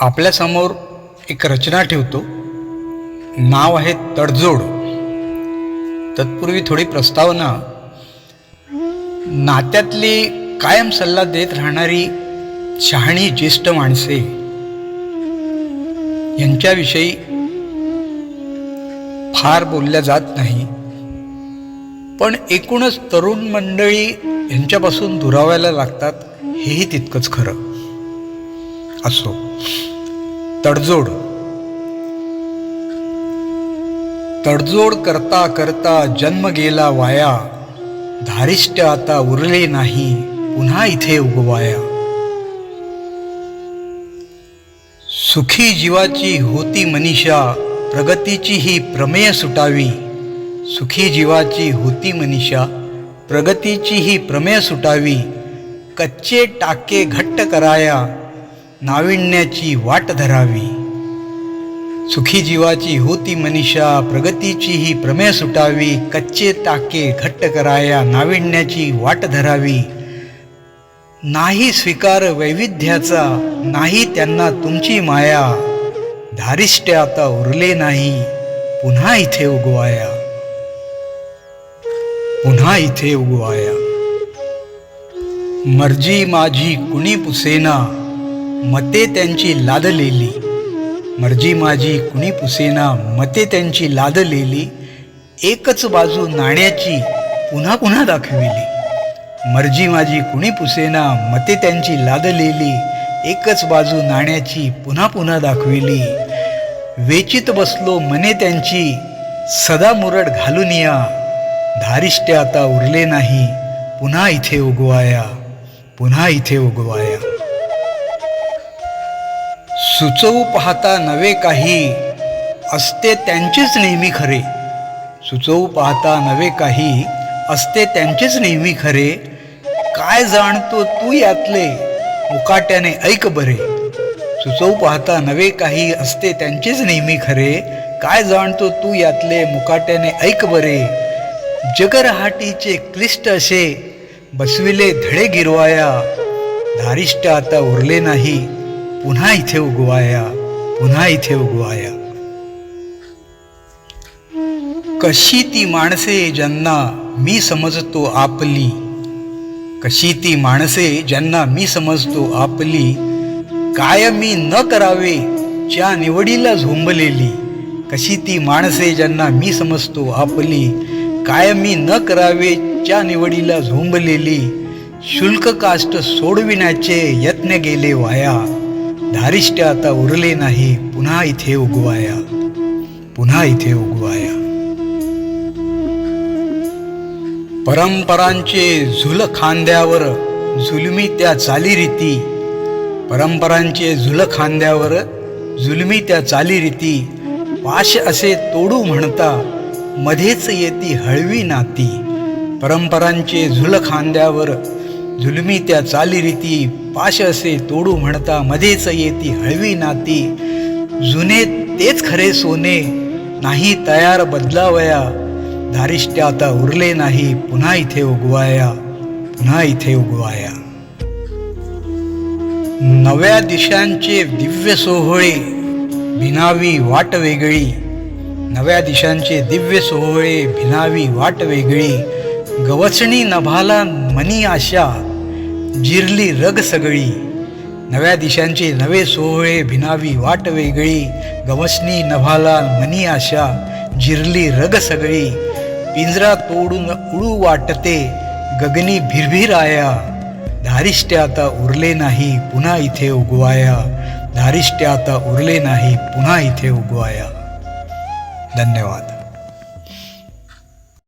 आपल्यासमोर एक रचना ठेवतो. नाव आहे तडजोड. तत्पूर्वी थोडी प्रस्तावना. नात्यातली कायम सल्ला देत राहणारी शहाणी ज्येष्ठ माणसे. यांच्याविषयी फार बोलल्या जात नाही. पण एकूणच तरुण मंडळी यांच्यापासून दुरावायला लागतात हेही तितकंच खरं. असो. तडजोड. तडजोड करता करता जन्म गेला वाया. धारिष्ट आता उरले नाही पुन्हा इथे उगवाया. सुखी जीवाची होती मनीषा प्रगतीची ही प्रमेय सुटावी. सुखी जीवाची होती मनीषा प्रगतीची ही प्रमेय सुटावी. कच्चे टाके घट्ट कराया नाविन्याची वाट धरावी. सुखी जीवाची होती मनीषा प्रगतीची ही प्रमेय सुटावी. कच्चे टाके घट्ट कराया नाविन्याची वाट धरावी. नाही स्वीकार वैविध्याचा नाही त्यांना तुमची माया. धारिष्ट्य आता उरले नाही पुन्हा इथे उगवाया. पुन्हा इथे उगवाया. मर्जी माझी कुणी पुसेना मते त्यांची लादलेली. मर्जी माझी कुणी पुसेना मते त्यांची लादलेली. एकच बाजू नाण्याची पुन्हा पुन्हा दाखविली. मर्जी माझी कुणी पुसेना मते त्यांची लादलेली. एकच बाजू नाण्याची पुन्हा पुन्हा दाखविली. वेचित बसलो मने त्यांची सदा मुरड घालून या. धारिष्ट्य आता उरले नाही पुन्हा इथे उगवाया. पुन्हा इथे उगवाया. सुचवू पाहता नवे काही असते त्यांचेच नेहमी खरे. सुचवू पाहता नवे काही असते त्यांचेच नेहमी खरे. काय जाणतो तू यातले? मुकाट्याने ऐक बरे. सुचवू पाहता नवे काही असते त्यांचेच नेहमी खरे. काय जाणतो तू यातले? मुकाट्याने ऐक बरे. जगरहाटीचे क्लिष्ट असे बसविले धडे गिरवाया. धारिष्ट आता उरले नाही. पुन्हा इथे उगवाया पुन्हा इथे उगवाया. कशी ती माणसे ज्यांना मी समजतो आपली कशी ती माणसे ज्यांना मी समजतो आपली काय मी न करावे च्या निवडीला झोंबलेली कशी ती माणसे ज्यांना मी समजतो आपली काय मी न करावे ज्या निवडीला झोंबलेली शुल्क काष्ट सोडविण्याचे यत्न गेले वाया. धारिष्ट आता उरले नाही पुन्हा इथे उगवाया. पुन्हा इथे उगवाया. परंपरांचे झुल खांद्यावर जुलमी त्या चालीरीती परंपरांचे झुल खांद्यावर जुलमी त्या चालीरीती पाश असे तोडू म्हणता मध्येच येती हळवी नाती. परंपरांचे झुल खांद्यावर जुलमी त्या चालीरीती पाश असे तोडू म्हणता मध्येच येती हळवी नाती. जुने तेच खरे सोने नाही तयार बदलावया. धारिष्ट्य आता उरले नाही पुन्हा इथे उगवाया पुन्हा इथे उगवाया. नव्या दिशांचे दिव्य सोहळे भिनावी वाट वेगळी. नव्या दिशांचे दिव्य सोहळे भिनावी वाट वेगळी. गवचणी नभाला मनी आशा जिरली रग सगळी. नव्या दिशांचे नवे सोहळे भिनावी वाट वेगळी. गवसनी नभाला मनी आशा जिरली रग सगळी. पिंजरा तोडून उळू वाटते गगनी भिरभिर आया धारिष्ट आता उरले नाही पुन्हा इथे उगवाया. धारिष्ट आता उरले नाही पुन्हा इथे उगवाया. धन्यवाद.